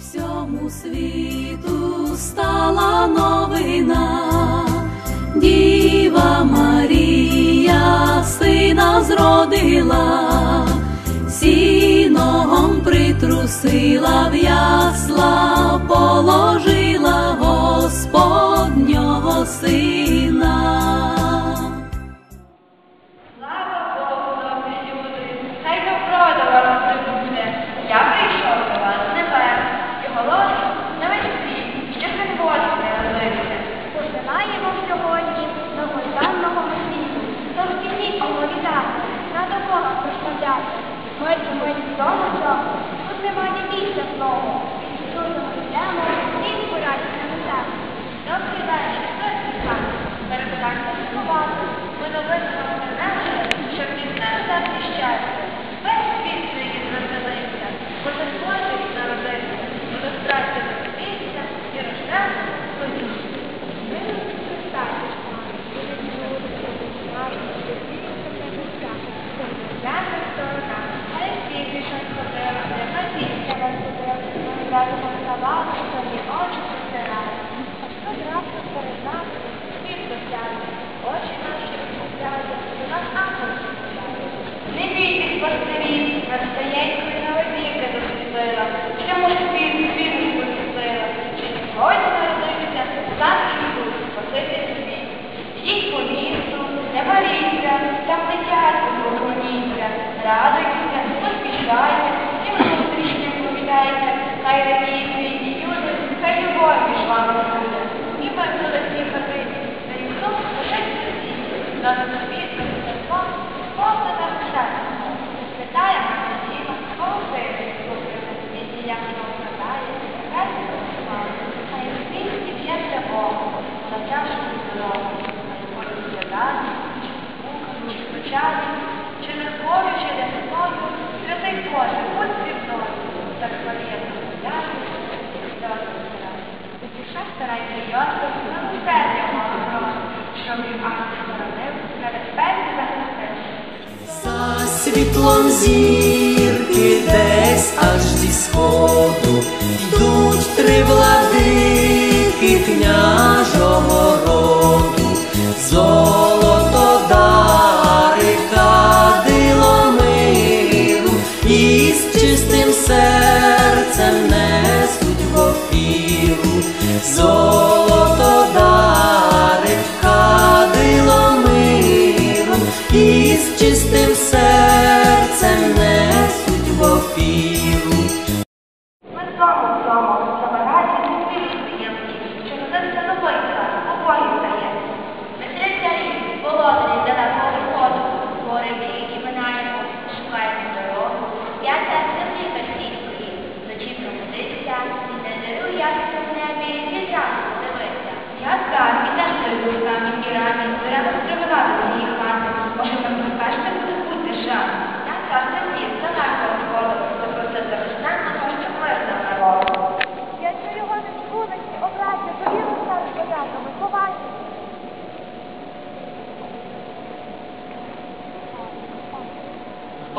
всьому світу стала новина, Діва Марія сина зродила, сіногом притрусила в ясла положила. Прямо що самі очі постирали, одразу перед нами світ досяде, очі наші посяде, до нас ангелів посяде. Не бійтесь, пастирі, над стаєнькою на обіг до дослідила, чому ж світлом зірки десь аж зі сходу йдуть три владики княжого.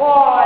God.